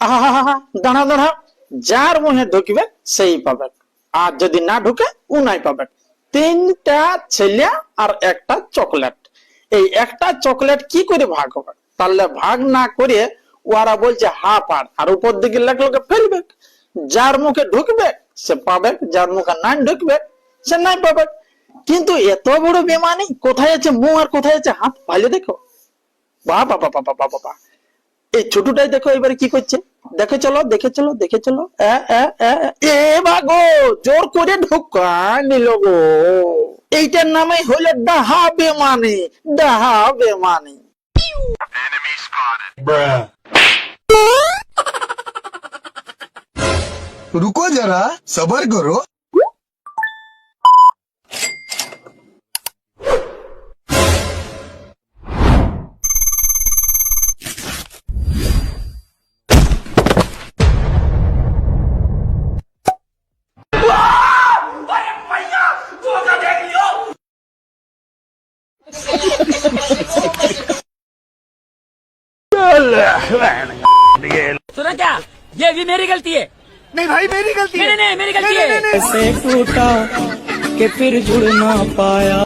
আহা দাঁড়া দাঁড়া। যার মুহে ঢুকবে, সেই পাবে। আর যদি না ঢুকে ও নাই পাবে। তিনটা ছেলে আর একটা চকলেট। এই একটা চকলেট কি করে ভাগ হবে? তাহলে ভাগ না করে ওরা বলছে হাফ আর আর উপর দিকে লেখলোকে ফেলবে। যার মুখে ঢুকবে, সে পাবে। যার মুখে না ঢুকবে, সে নাই পাবে। কিন্তু এত বড় বেমানি, কোথায় আছে মুখ আর কোথায় আছে হাত? ভালো দেখো। বাবা বাবা বাবা বাবা এই ছোটটাই দেখো এবার কি করছে? দেখে চলো দেখে চলো দেখে চলো। এ বাগো জোর করে ঢোকা নিল গো। এইটার নামে হলো ডাহা বেমানি ডাহা বেমানি। রুকো যারা সবার করো। सुना क्या? ये भी मेरी गलती है। नहीं भाई मेरी गलती नहीं नहीं नहीं मेरी गलती है। ऐसे टूटा के फिर जुड़ ना पाया।